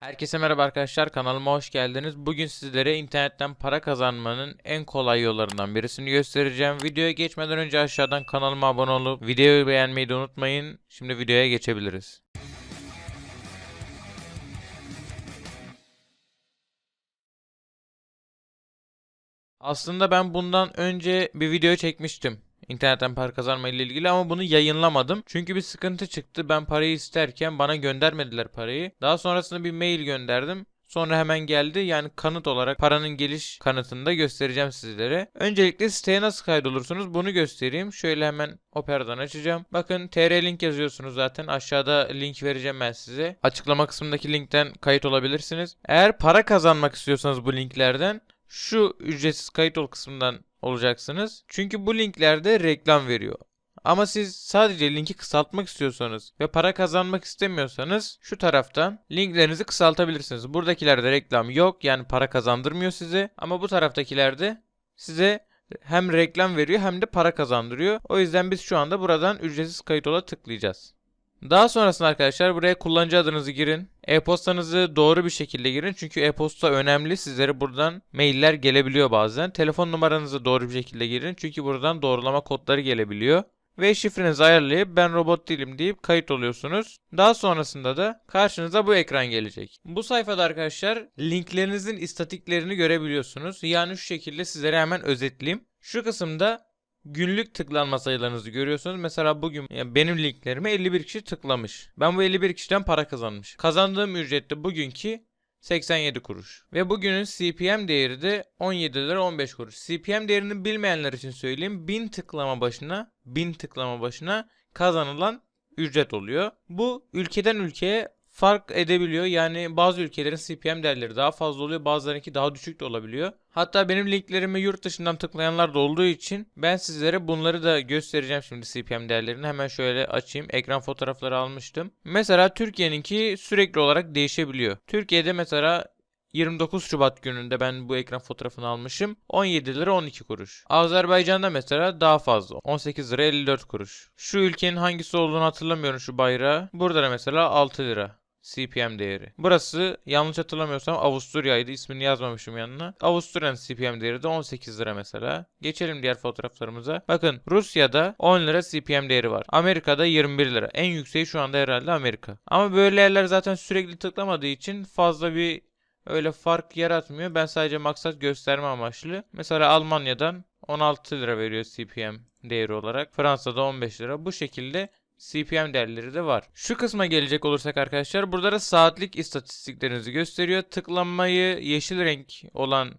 Herkese merhaba arkadaşlar kanalıma hoş geldiniz. Bugün sizlere internetten para kazanmanın en kolay yollarından birisini göstereceğim. Videoya geçmeden önce aşağıdan kanalıma abone olup videoyu beğenmeyi de unutmayın. Şimdi videoya geçebiliriz. Aslında ben bundan önce bir video çekmiştim. İnternetten para kazanma ile ilgili ama bunu yayınlamadım. Çünkü bir sıkıntı çıktı. Ben parayı isterken bana göndermediler parayı. Daha sonrasında bir mail gönderdim. Sonra hemen geldi. Yani kanıt olarak paranın geliş kanıtını da göstereceğim sizlere. Öncelikle siteye nasıl kaydolursunuz bunu göstereyim. Şöyle hemen Opera'dan açacağım. Bakın TR link yazıyorsunuz zaten. Aşağıda link vereceğim ben size. Açıklama kısmındaki linkten kayıt olabilirsiniz. Eğer para kazanmak istiyorsanız bu linklerden şu ücretsiz kayıt ol kısmından olacaksınız. Çünkü bu linklerde reklam veriyor. Ama siz sadece linki kısaltmak istiyorsanız ve para kazanmak istemiyorsanız şu taraftan linklerinizi kısaltabilirsiniz. Buradakilerde reklam yok yani para kazandırmıyor size ama bu taraftakilerde size hem reklam veriyor hem de para kazandırıyor. O yüzden biz şu anda buradan ücretsiz kayıt ola tıklayacağız. Daha sonrasında arkadaşlar buraya kullanıcı adınızı girin. E-postanızı doğru bir şekilde girin. Çünkü e-posta önemli. Sizlere buradan mailler gelebiliyor bazen. Telefon numaranızı doğru bir şekilde girin. Çünkü buradan doğrulama kodları gelebiliyor. Ve şifrenizi ayarlayıp ben robot değilim deyip kayıt oluyorsunuz. Daha sonrasında da karşınıza bu ekran gelecek. Bu sayfada arkadaşlar linklerinizin istatiklerini görebiliyorsunuz. Yani şu şekilde sizlere hemen özetleyeyim. Şu kısımda günlük tıklanma sayılarınızı görüyorsunuz. Mesela bugün yani benim linklerime 51 kişi tıklamış. Ben bu 51 kişiden para kazanmış. Kazandığım ücret de bugünkü 87 kuruş. Ve bugünün CPM değeri de 17 lira 15 kuruş. CPM değerini bilmeyenler için söyleyeyim. 1000 tıklama başına 1000 tıklama başına kazanılan ücret oluyor. Bu ülkeden ülkeye fark edebiliyor. Yani bazı ülkelerin CPM değerleri daha fazla oluyor. Bazılarınki daha düşük de olabiliyor. Hatta benim linklerimi yurt dışından tıklayanlar da olduğu için ben sizlere bunları da göstereceğim şimdi CPM değerlerini. Hemen şöyle açayım. Ekran fotoğrafları almıştım. Mesela Türkiye'ninki sürekli olarak değişebiliyor. Türkiye'de mesela 29 Şubat gününde ben bu ekran fotoğrafını almışım. 17 lira 12 kuruş. Azerbaycan'da mesela daha fazla. 18 lira 54 kuruş. Şu ülkenin hangisi olduğunu hatırlamıyorum şu bayrağı. Burada da mesela 6 lira. CPM değeri. Burası yanlış hatırlamıyorsam Avusturya'ydı. İsmini yazmamışım yanına. Avusturya'nın CPM değeri de 18 lira mesela. Geçelim diğer fotoğraflarımıza. Bakın Rusya'da 10 lira CPM değeri var. Amerika'da 21 lira. En yükseği şu anda herhalde Amerika. Ama böyle yerler zaten sürekli tıklamadığı için fazla bir öyle fark yaratmıyor. Ben sadece maksat gösterme amaçlı. Mesela Almanya'dan 16 lira veriyor CPM değeri olarak. Fransa'da 15 lira. Bu şekilde CPM değerleri de var. Şu kısma gelecek olursak arkadaşlar burada da saatlik istatistiklerinizi gösteriyor. Tıklanmayı yeşil renk olan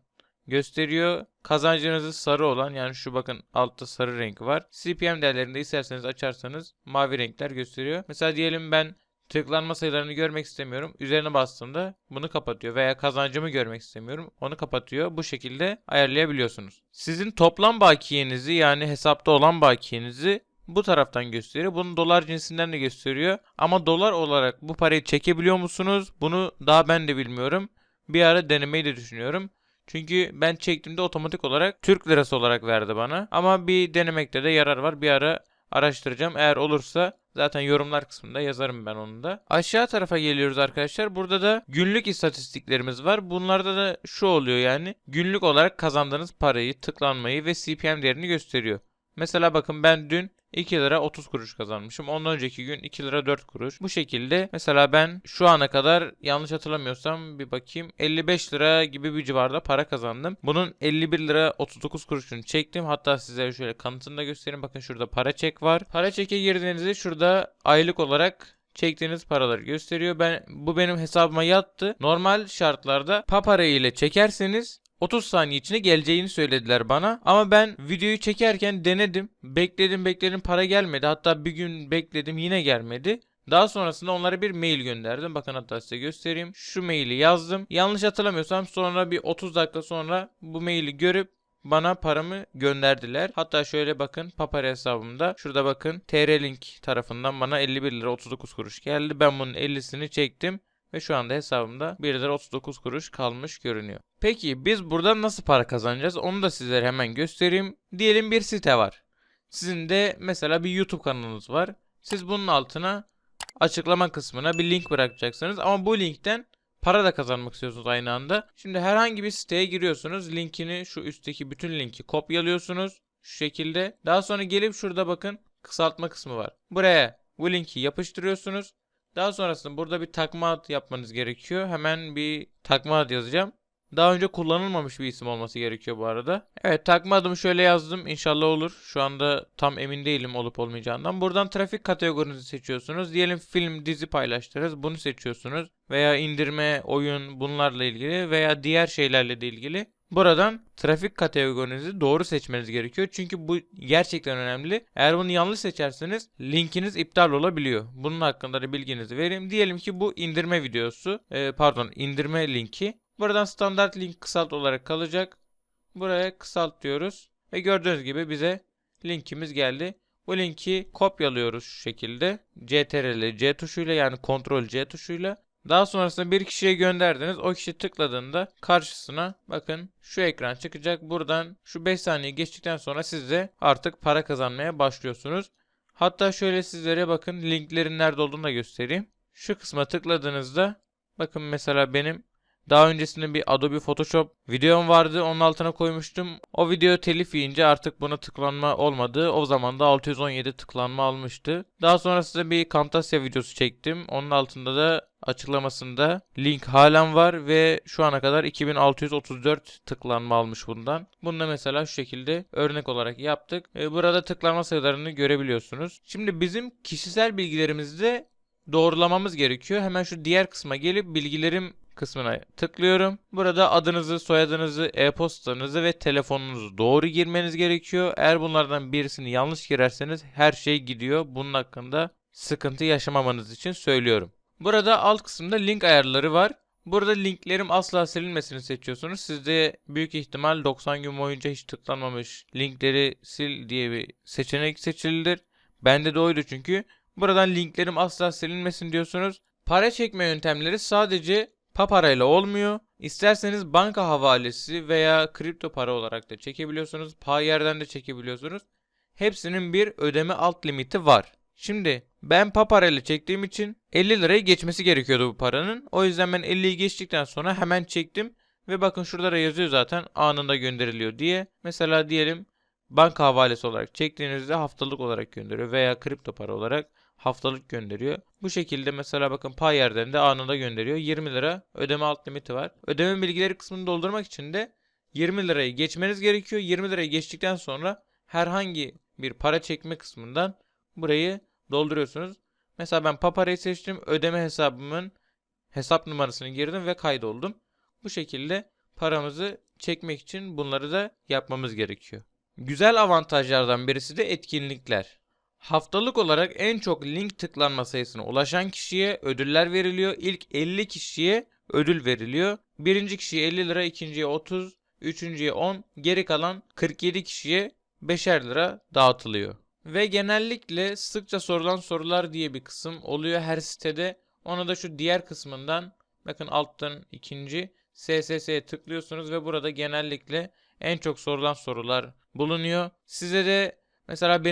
gösteriyor. Kazancınızı sarı olan yani şu bakın altta sarı renk var. CPM değerlerinde isterseniz açarsanız mavi renkler gösteriyor. Mesela diyelim ben tıklanma sayılarını görmek istemiyorum. Üzerine bastığımda bunu kapatıyor veya kazancımı görmek istemiyorum. Onu kapatıyor. Bu şekilde ayarlayabiliyorsunuz. Sizin toplam bakiyenizi yani hesapta olan bakiyenizi bu taraftan gösteriyor. Bunu dolar cinsinden de gösteriyor. Ama dolar olarak bu parayı çekebiliyor musunuz? Bunu daha ben de bilmiyorum. Bir ara denemeyi de düşünüyorum. Çünkü ben çektiğimde otomatik olarak Türk lirası olarak verdi bana. Ama bir denemekte de yarar var. Bir ara araştıracağım. Eğer olursa zaten yorumlar kısmında yazarım ben onu da. Aşağı tarafa geliyoruz arkadaşlar. Burada da günlük istatistiklerimiz var. Bunlarda da şu oluyor yani. Günlük olarak kazandığınız parayı, tıklanmayı ve CPM değerini gösteriyor. Mesela bakın ben dün 2 lira 30 kuruş kazanmışım. Ondan önceki gün 2 lira 4 kuruş. Bu şekilde mesela ben şu ana kadar yanlış hatırlamıyorsam bir bakayım 55 lira gibi bir civarda para kazandım. Bunun 51 lira 39 kuruşunu çektim. Hatta size şöyle kanıtını da göstereyim. Bakın şurada para çek var. Para çeke girdiğinizde şurada aylık olarak çektiğiniz paraları gösteriyor. Ben bu benim hesabıma yattı. Normal şartlarda papara ile çekerseniz 30 saniye içinde geleceğini söylediler bana. Ama ben videoyu çekerken denedim. Bekledim bekledim para gelmedi. Hatta bir gün bekledim yine gelmedi. Daha sonrasında onlara bir mail gönderdim. Bakın hatta size göstereyim. Şu maili yazdım. Yanlış hatırlamıyorsam sonra bir 30 dakika sonra bu maili görüp bana paramı gönderdiler. Hatta şöyle bakın Papara hesabımda. Şurada bakın TR Link tarafından bana 51 lira 39 kuruş geldi. Ben bunun 50'sini çektim. Ve şu anda hesabımda 1 lira 39 kuruş kalmış görünüyor. Peki biz buradan nasıl para kazanacağız? Onu da sizlere hemen göstereyim. Diyelim bir site var. Sizin de mesela bir YouTube kanalınız var. Siz bunun altına açıklama kısmına bir link bırakacaksınız. Ama bu linkten para da kazanmak istiyorsunuz aynı anda. Şimdi herhangi bir siteye giriyorsunuz. Linkini şu üstteki bütün linki kopyalıyorsunuz. Şu şekilde. Daha sonra gelip şurada bakın kısaltma kısmı var. Buraya bu linki yapıştırıyorsunuz. Daha sonrasında burada bir takma ad yapmanız gerekiyor. Hemen bir takma ad yazacağım. Daha önce kullanılmamış bir isim olması gerekiyor bu arada. Evet takma adımı şöyle yazdım. İnşallah olur. Şu anda tam emin değilim olup olmayacağından. Buradan trafik kategorinizi seçiyorsunuz. Diyelim film, dizi paylaştırırız. Bunu seçiyorsunuz. Veya indirme, oyun bunlarla ilgili veya diğer şeylerle de ilgili. Buradan trafik kategorinizi doğru seçmeniz gerekiyor. Çünkü bu gerçekten önemli. Eğer bunu yanlış seçerseniz linkiniz iptal olabiliyor. Bunun hakkında da bilginizi vereyim. Diyelim ki bu indirme videosu. Ee, pardon indirme linki. Buradan standart link kısalt olarak kalacak. Buraya kısalt diyoruz. Ve gördüğünüz gibi bize linkimiz geldi. Bu linki kopyalıyoruz şu şekilde. CTRL C tuşuyla yani Ctrl C tuşuyla. Daha sonrasında bir kişiye gönderdiniz. O kişi tıkladığında karşısına bakın şu ekran çıkacak. Buradan şu 5 saniye geçtikten sonra siz de artık para kazanmaya başlıyorsunuz. Hatta şöyle sizlere bakın linklerin nerede olduğunu da göstereyim. Şu kısma tıkladığınızda bakın mesela benim daha öncesinde bir Adobe Photoshop videom vardı. Onun altına koymuştum. O video telif yiyince artık buna tıklanma olmadı. O zaman da 617 tıklanma almıştı. Daha sonrasında bir Camtasia videosu çektim. Onun altında da açıklamasında link halen var ve şu ana kadar 2634 tıklanma almış bundan. Bunu da mesela şu şekilde örnek olarak yaptık. E, Burada tıklanma sayılarını görebiliyorsunuz. Şimdi bizim kişisel bilgilerimizde doğrulamamız gerekiyor. Hemen şu diğer kısma gelip bilgilerim kısmına tıklıyorum. Burada adınızı, soyadınızı, e-postanızı ve telefonunuzu doğru girmeniz gerekiyor. Eğer bunlardan birisini yanlış girerseniz her şey gidiyor. Bunun hakkında sıkıntı yaşamamanız için söylüyorum. Burada alt kısımda link ayarları var. Burada linklerim asla silinmesini seçiyorsunuz. Sizde büyük ihtimal 90 gün boyunca hiç tıklanmamış linkleri sil diye bir seçenek seçilidir. Bende de oydu çünkü. Buradan linklerim asla silinmesin diyorsunuz. Para çekme yöntemleri sadece paparayla olmuyor. İsterseniz banka havalesi veya kripto para olarak da çekebiliyorsunuz. Payer'den de çekebiliyorsunuz. Hepsinin bir ödeme alt limiti var. Şimdi ben paparayla çektiğim için 50 lirayı geçmesi gerekiyordu bu paranın. O yüzden ben 50'yi geçtikten sonra hemen çektim. Ve bakın şurada da yazıyor zaten anında gönderiliyor diye. Mesela diyelim banka havalesi olarak çektiğinizde haftalık olarak gönderiyor veya kripto para olarak haftalık gönderiyor. Bu şekilde mesela bakın Payyer'den de anında gönderiyor. 20 lira ödeme alt limiti var. Ödeme bilgileri kısmını doldurmak için de 20 lirayı geçmeniz gerekiyor. 20 lirayı geçtikten sonra herhangi bir para çekme kısmından burayı dolduruyorsunuz. Mesela ben Papara'yı seçtim. Ödeme hesabımın hesap numarasını girdim ve kaydoldum. Bu şekilde paramızı çekmek için bunları da yapmamız gerekiyor. Güzel avantajlardan birisi de etkinlikler. Haftalık olarak en çok link tıklanma sayısına ulaşan kişiye ödüller veriliyor. İlk 50 kişiye ödül veriliyor. Birinci kişiye 50 lira, ikinciye 30, üçüncüye 10, geri kalan 47 kişiye 5'er lira dağıtılıyor. Ve genellikle sıkça sorulan sorular diye bir kısım oluyor her sitede. Ona da şu diğer kısmından bakın alttan ikinci SSS'ye tıklıyorsunuz ve burada genellikle en çok sorulan sorular bulunuyor. Size de mesela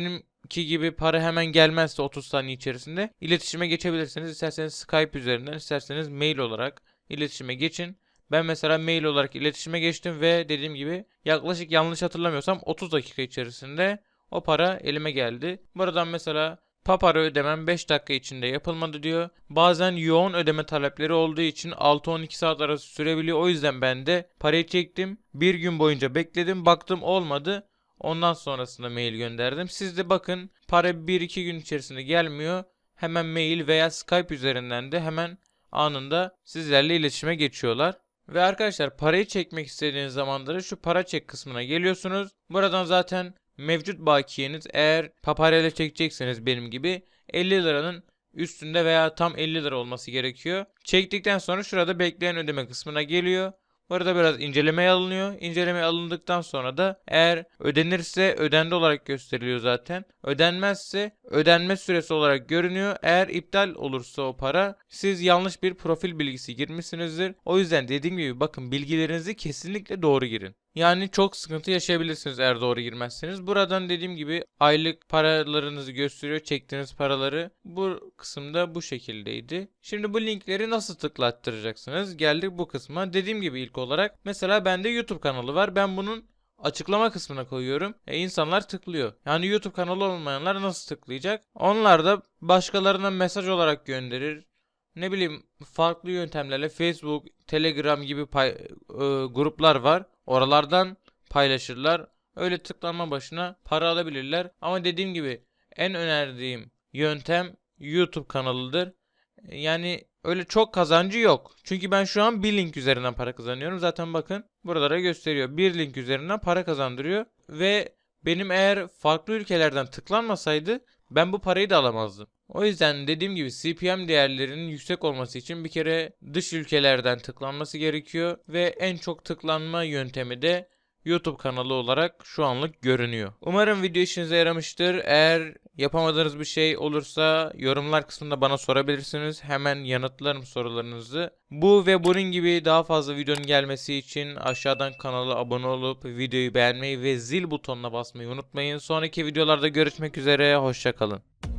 benimki gibi para hemen gelmezse 30 saniye içerisinde iletişime geçebilirsiniz. İsterseniz Skype üzerinden, isterseniz mail olarak iletişime geçin. Ben mesela mail olarak iletişime geçtim ve dediğim gibi yaklaşık yanlış hatırlamıyorsam 30 dakika içerisinde o para elime geldi. Buradan mesela Papara ödemem 5 dakika içinde yapılmadı diyor. Bazen yoğun ödeme talepleri olduğu için 6-12 saat arası sürebiliyor. O yüzden ben de parayı çektim. Bir gün boyunca bekledim. Baktım olmadı. Ondan sonrasında mail gönderdim. Siz de bakın para 1-2 gün içerisinde gelmiyor. Hemen mail veya Skype üzerinden de hemen anında sizlerle iletişime geçiyorlar. Ve arkadaşlar parayı çekmek istediğiniz zamanları şu para çek kısmına geliyorsunuz. Buradan zaten mevcut bakiyeniz eğer paparayla çekecekseniz benim gibi 50 liranın üstünde veya tam 50 lira olması gerekiyor. Çektikten sonra şurada bekleyen ödeme kısmına geliyor. Burada biraz incelemeye alınıyor. İncelemeye alındıktan sonra da eğer ödenirse ödendi olarak gösteriliyor zaten. Ödenmezse ödenme süresi olarak görünüyor. Eğer iptal olursa o para siz yanlış bir profil bilgisi girmişsinizdir. O yüzden dediğim gibi bakın bilgilerinizi kesinlikle doğru girin. Yani çok sıkıntı yaşayabilirsiniz eğer doğru girmezseniz. Buradan dediğim gibi aylık paralarınızı gösteriyor. Çektiğiniz paraları. Bu kısımda bu şekildeydi. Şimdi bu linkleri nasıl tıklattıracaksınız? Geldik bu kısma. Dediğim gibi ilk olarak mesela bende YouTube kanalı var. Ben bunun açıklama kısmına koyuyorum. E insanlar tıklıyor. Yani YouTube kanalı olmayanlar nasıl tıklayacak? Onlar da başkalarına mesaj olarak gönderir. Ne bileyim farklı yöntemlerle Facebook, Telegram gibi pay- e, gruplar var. Oralardan paylaşırlar. Öyle tıklanma başına para alabilirler. Ama dediğim gibi en önerdiğim yöntem YouTube kanalıdır. Yani öyle çok kazancı yok. Çünkü ben şu an bir link üzerinden para kazanıyorum. Zaten bakın buralara gösteriyor. Bir link üzerinden para kazandırıyor. Ve benim eğer farklı ülkelerden tıklanmasaydı ben bu parayı da alamazdım. O yüzden dediğim gibi CPM değerlerinin yüksek olması için bir kere dış ülkelerden tıklanması gerekiyor ve en çok tıklanma yöntemi de YouTube kanalı olarak şu anlık görünüyor. Umarım video işinize yaramıştır. Eğer yapamadığınız bir şey olursa yorumlar kısmında bana sorabilirsiniz. Hemen yanıtlarım sorularınızı. Bu ve bunun gibi daha fazla videonun gelmesi için aşağıdan kanala abone olup videoyu beğenmeyi ve zil butonuna basmayı unutmayın. Sonraki videolarda görüşmek üzere. Hoşçakalın.